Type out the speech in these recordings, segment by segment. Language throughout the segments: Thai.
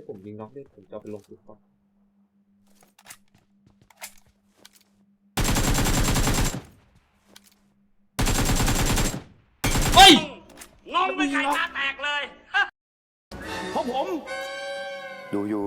ให้ผมยิงน็อกได้ผมจะเอาไปลงติ๊กต็อกเฮ้ย งงเป็นไก่ตาแตกเลย เพราะผม ดูอยู่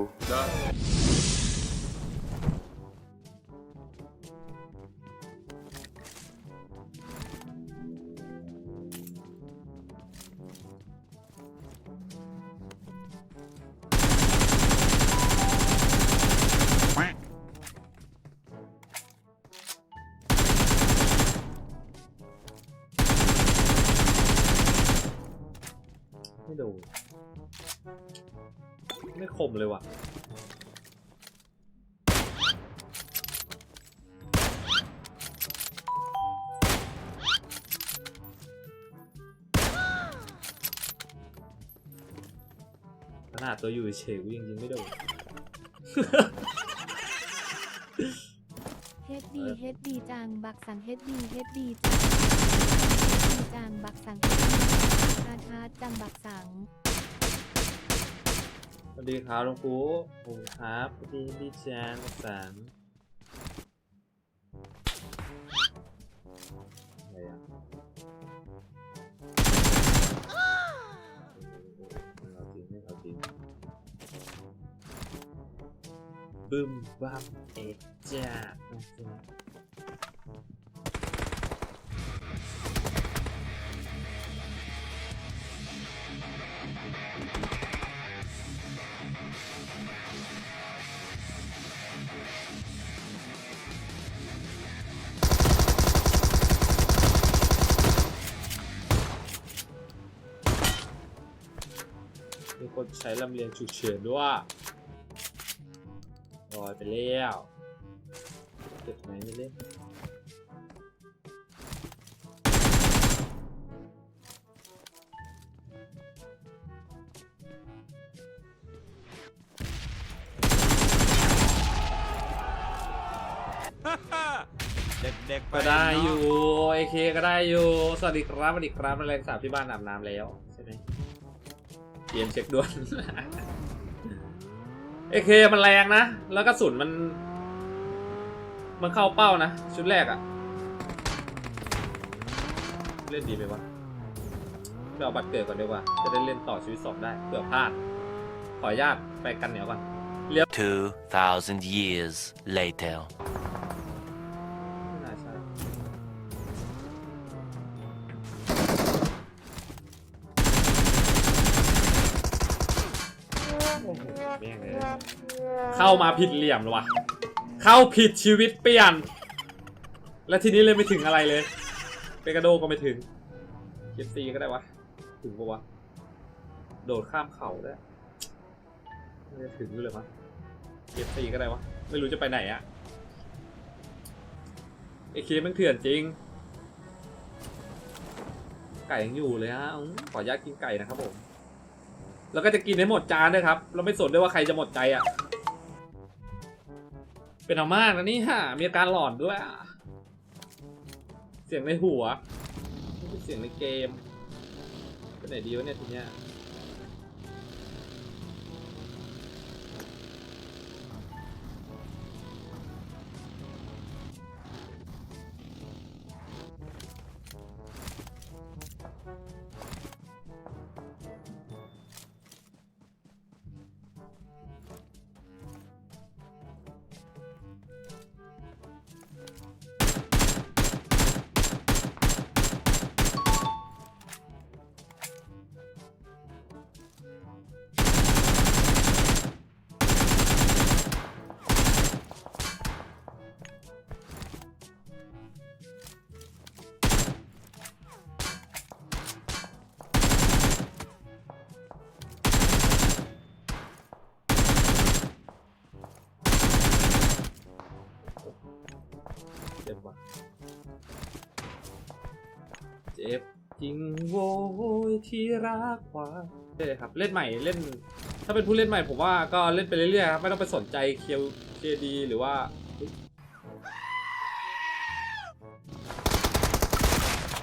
คมเลยว่ะ ขนาดตัวอยู่เฉยๆกูยังยิงไม่โดน เฮดดีเฮดดีจัง บักสังเฮดดีเฮดดีจังเฮดดีจังบักสังเฮดดีฮาร์ดฮาร์ดจังบักสัง สวัสดีครับลุงปูผมครับสวัสดีพี่แจนสามอะไรอะเอาจริงไม่เอาจริงบึ้มบัมเอ็ดจ้านะจ๊ะ ใช้ลำเลียงฉุกเฉินด้วยลอยไปแล้วเก็บไหนไม่เล่นเด็กๆไปก็ได้อยู่เนาะเอเคก็ได้อยู่ สวัสดีครับสวัสดีครับมาแรงสาวที่บ้านอาบน้ำแล้ว ใช่ไหม เตรียมเช็คด่วนเอเคมันแรงนะ แล้วกระสุนมัน มันเข้าเป้านะ ชุดแรกอะเล่นดีไหมวะเอาบัตรเกิดก่อนดีกว่า จะได้เล่นต่อชีวิตสองได้เผื่อพลาด ขออนุญาตไปกันเหนียวก่อน2,000 years later. เข้ามาผิดเหลี่ยมเลยว่ะเข้าผิดชีวิตเปลี่ยน และทีนี้เลยไม่ถึงอะไรเลย เปกาโดก็ไม่ถึงเก็บซีก็ได้วะ ถึงปะวะ โดดข้ามเขาได้ไม่ได้ถึงเลยมั้งเก็บซีก็ได้วะ ไม่รู้จะไปไหนอะไอเคมันเถื่อนจริง ไก่ยังอยู่เลยฮะขออนุญาตกินไก่นะครับผม แล้วก็จะกินให้หมดจานด้วยครับ เราไม่สนด้วยว่าใครจะหมดใจอะ่ะ เป็นอามากนะนี่ฮะ มีอาการหลอนด้วยอะเสียงในหัวไม่ใช่เสียงในเกม เป็นไหนดีวะเนี่ยทีเนี้ย เจ็บว่ะเจ็บจริงโว้ยที่รักกว่าเล่นเลยครับเล่นใหม่เล่น ถ้าเป็นผู้เล่นใหม่ผมว่าก็เล่นไปเรื่อยๆครับไม่ต้องไปสนใจเคียวเคดีหรือว่า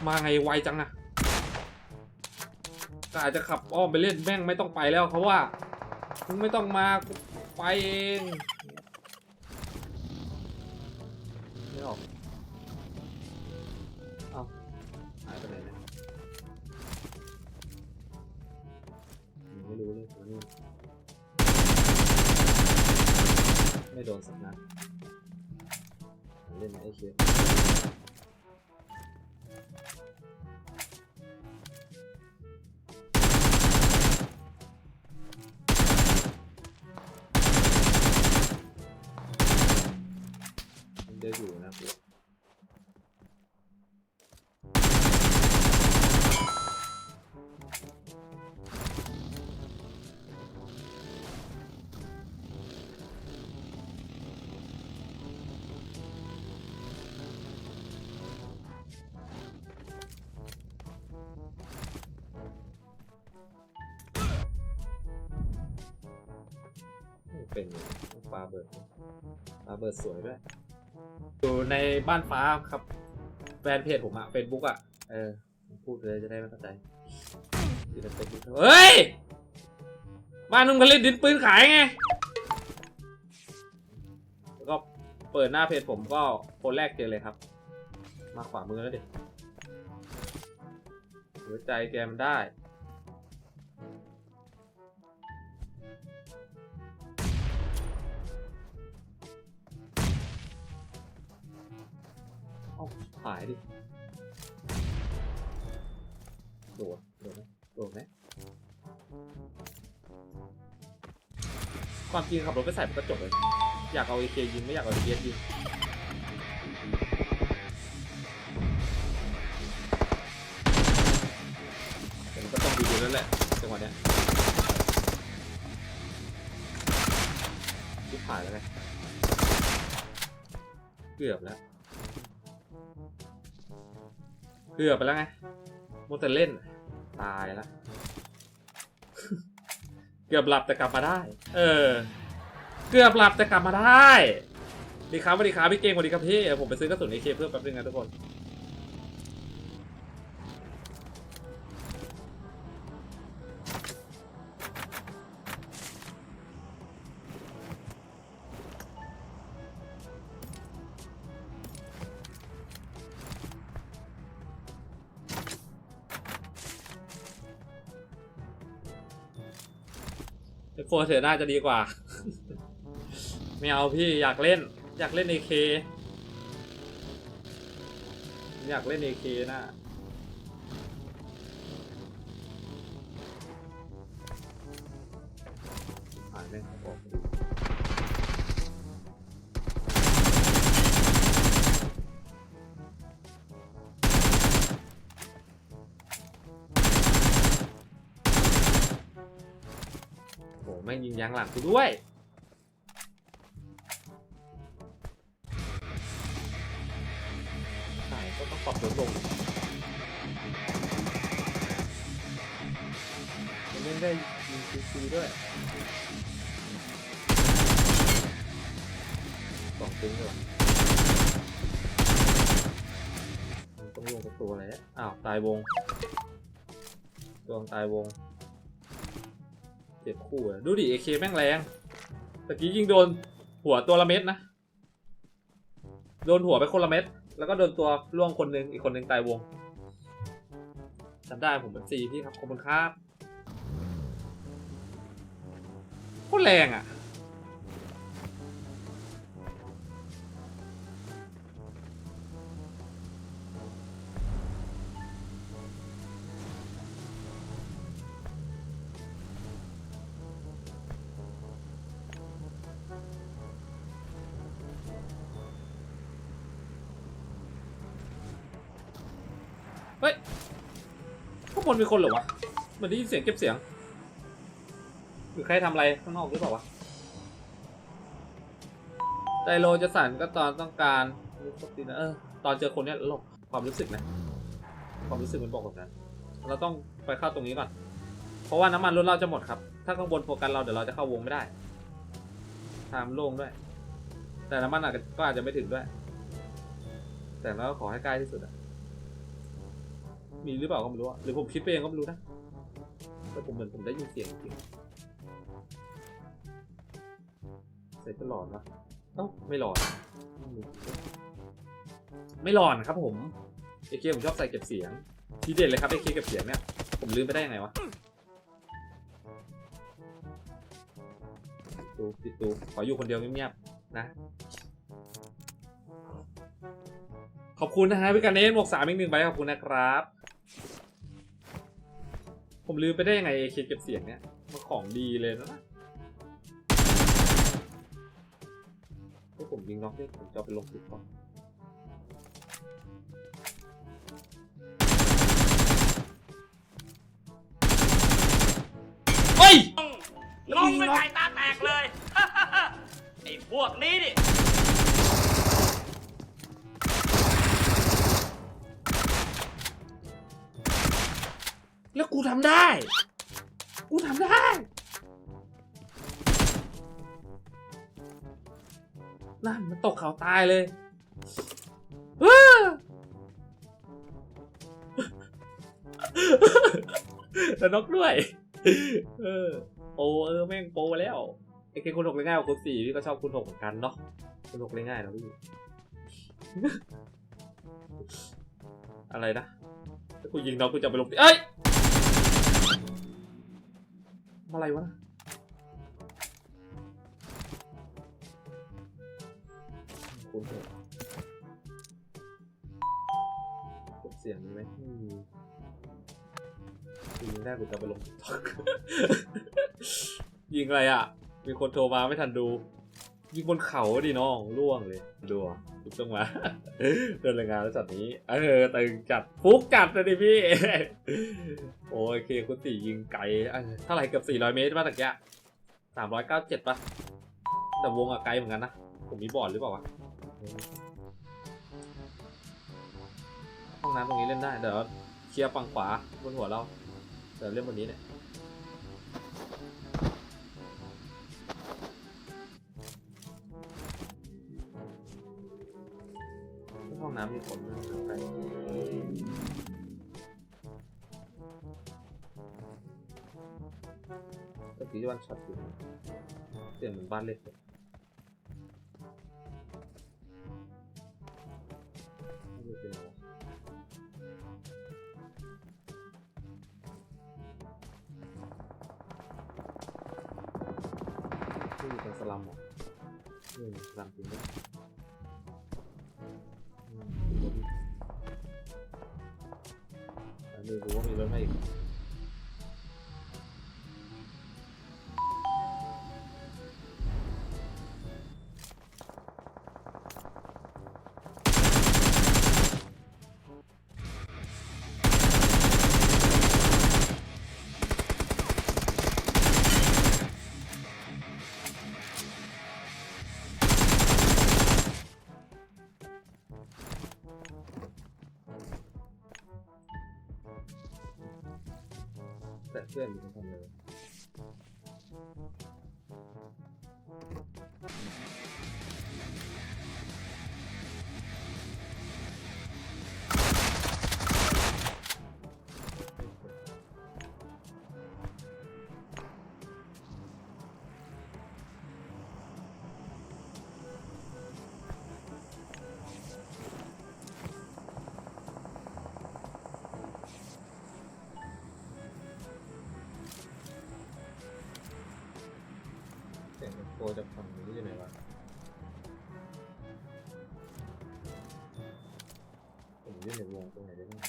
มาไงไวจังอะก็อาจจะขับอ้อมไปเล่นแม่งไม่ต้องไปแล้วเขาว่ามึงไม่ต้องมาไปเอง มันเดินอยู่นะกูไม่เป็นปลาเบิร์ดปลาเบิร์ดสวยด้วย อยู่ในบ้านฟ้าครับแฟนเพจผมอะเฟซบุ๊กอะเออพูดเลยจะได้ไม่เข้าใจอยู่ในเฟซบุ๊กเฮ้ย บ้านนุ่งผลิตดินปืนขายไงแล้วก็เปิดหน้าเพจผมก็คนแรกเจอเลยครับ มาขวามือแล้วดิหัวใจแกมันได้ หายดิ โดด โดดไหมโดดไหมความจริงขับรถไปใส่มันก็จบเลย อยากเอาเอเคยิงไม่อยากเอาเอเยิงแต่มันก็ต้องดีๆแล้วแหละจังหวะเนี้ยทิบหายแล้วไงเกือบแล้ว กือบไปแล้วไงมัวแต่เล่น ตายแล้ว เกือบหลับแต่กลับมาได้ เออ เกือบหลับแต่กลับมาได้ ดีครับสวัสดีครับพี่เก่งสวัสดีครับพี่ ผมไปซื้อกระสุนเอเคเพิ่มแป๊บนึงนะทุกคน โฟร์เถอน่าจะดีกว่า ไม่เอาพี่อยากเล่น อยากเล่นเอคอยากเล่นเอเคน่ะ โอ้โหแม่ยิงยางหลังกูด้วยใช่ก็ต้องปรับลดลงมันเล่นได้ยิงฟรีด้วยสองตึงเลยต้องลงกับตัวแล้วอ้าว ตายวง ตัวตายวง เจ็บคู่อะดูดิเอเคแม่งแรงตะกี้ยิงโดนหัวตัวละเม็ดนะ โดนหัวไปคนละเม็ด แล้วก็โดนตัวล่วงคนนึง อีกคนนึงตายวงจำได้ผมเป็นซีพี่ครับ ขอบคุณครับโคตรแรงอะ เฮ้ยข้างบนมีคนเหรอวะเหมือนได้ยินเสียงเก็บเสียงหรือใครทำอะไรข้างนอกหรือเปล่าวะไดโลจะสั่นก็ตอนต้องการเออตอนเจอคนเนี้ยลกความรู้สึกนะ ความรู้สึกมันบอกแบบนั้นเราต้องไปเข้าตรงนี้ก่อน เพราะว่าน้ำมันรถเราจะหมดครับ ถ้าข้างบนโฟกัสเราเดี๋ยวเราจะเข้าวงไม่ได้ทางโล่งด้วย แต่น้ำมันอาจจะก็อาจจะไม่ถึงด้วย แต่เราก็ขอให้ใกล้ที่สุดอะ มีหรือเปล่าก็ไม่รู้อะหรือผมคิดไปเองก็ไม่รู้นะแต่ผมเหมือนผมได้ยินเสียงจริงใส่ก็หลอนวะเอ้าไม่หลอน ไม่หลอนครับผมเอเคผมชอบใส่เก็บเสียง ทีเด็ดเลยครับเอเคเก็บเสียงเนี่ยผมลืมไปได้ยังไงวะปิดตูปิดตูขออยู่คนเดียวเงียบๆนะ ขอบคุณนะฮะพี่กันเนสหมวกสามอีกหนึ่งใบขอบคุณนะครับ ผมลืมไปได้ยังไงเอเคเก็บเสียงเนี่ยมันของดีเลยนะให้ผมยิงน็อกด้วยผมจะเอาไปลงคลิปก่อนเฮ้ยงงไม่ไข่ตาแตกเลย ไอ้พวกนี้นี่ แล้วกูทำได้ กูทำได้ นั่นมันตกเขาตายเลยอ้าแล้วนกด้วย เออโปเออแม่งโปแล้วไอ้แค่คุณหกเล่นง่ายกว่าคุณสี่พี่ก็ชอบคุณหกเหมือนกันเนาะคุณหกเล่นง่ายนะพี่อะไรนะถ้ากูยิงน้องกูจะไปลงเอ้ย อะไรวะนะคุณหกเก็บเสียงมีไหมไม่มียิงได้กูจะเอาไปลง TikTok ยิงอะไรอะ มีคนโทรมาไม่ทันดู ยิงบนเขาดิน้องล่วงเลยดูอะ ถูกต้องมาเดินรายงานแล้วจัดนี้ เออตึงจัดฟุกจัดเลยดิพี่ โอเคคุณตียิงไกลเอ้ยเท่าไหร่เกือบ400 เมตรป่ะตะกี้สามร้อยเก้าเจ็ดป่ะ แต่วงอะไกลเหมือนกันนะ ผมมีบอร์ดหรือเปล่าวะห้องน้ำตรงนี้เล่นได้ เดี๋ยวเคลียร์ฝั่งขวาบนหัวเรา เดี๋ยวเล่นบนนี้เนี่ย ช็อตอยู่เสียงเหมือนบ้านเล็กเลยไม่รู้เป็นอะไรที่อยู่ตรงสลัมเหรอนี่สลัมจริงด้วยอืมดูรถดิอันนี้รู้ว่ามีรถมาอีก แต่เพื่อนอยู่ตรงเลยเสียงโปรจากฝั่งนี้อยู่ไหนวะผมอยู่ในวงตรงไหนได้บ้าง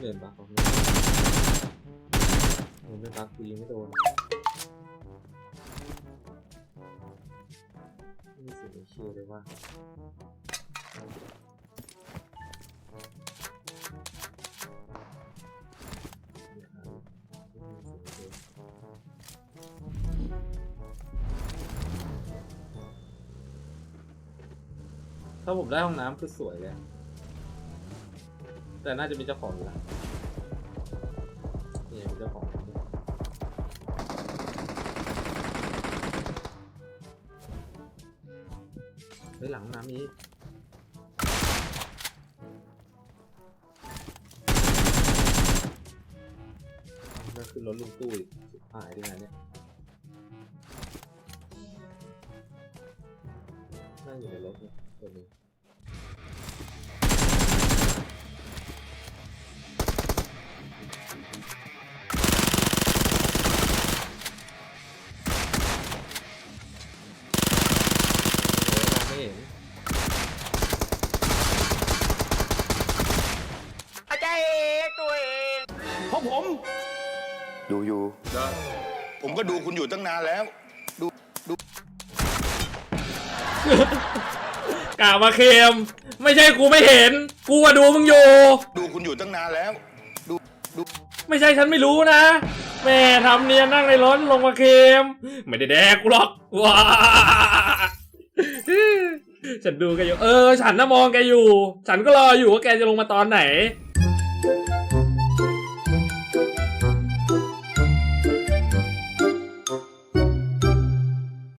เดินบักเขาไม่ผมไม่บักกูยิงไม่โดนไม่เสียเชื่อเลยว่า ถ้าผมได้ห้องน้ำคือสวยเลยอะแต่น่าจะมีเจ้าของอยู่แล้วนี่มีเจ้าของเฮ้ยหลังห้องน้ำนี้นั่นคือรถลุงตู้อีกหายด้วยนะเนี่ยนั่งอยู่ในรถเนี่ย ตัวนี้โอ้ยมองไม่เห็นเพราะผม ดูอยู่ผมก็ดูคุณอยู่ตั้งนานแล้ว กล่าวมาเค็มไม่ใช่กูไม่เห็น กูว่าดูมึงอยู่ ดูคุณอยู่ตั้งนานแล้วไม่ใช่ฉันไม่รู้นะแม่ทำเนียนนั่งในรถลงมาเค็มไม่ได้แดกกูหรอกว้าฉันดูแกอยู่ เออ ฉันน่ะมองแกอยู่ ฉันก็รออยู่ว่าแกจะลงมาตอนไหน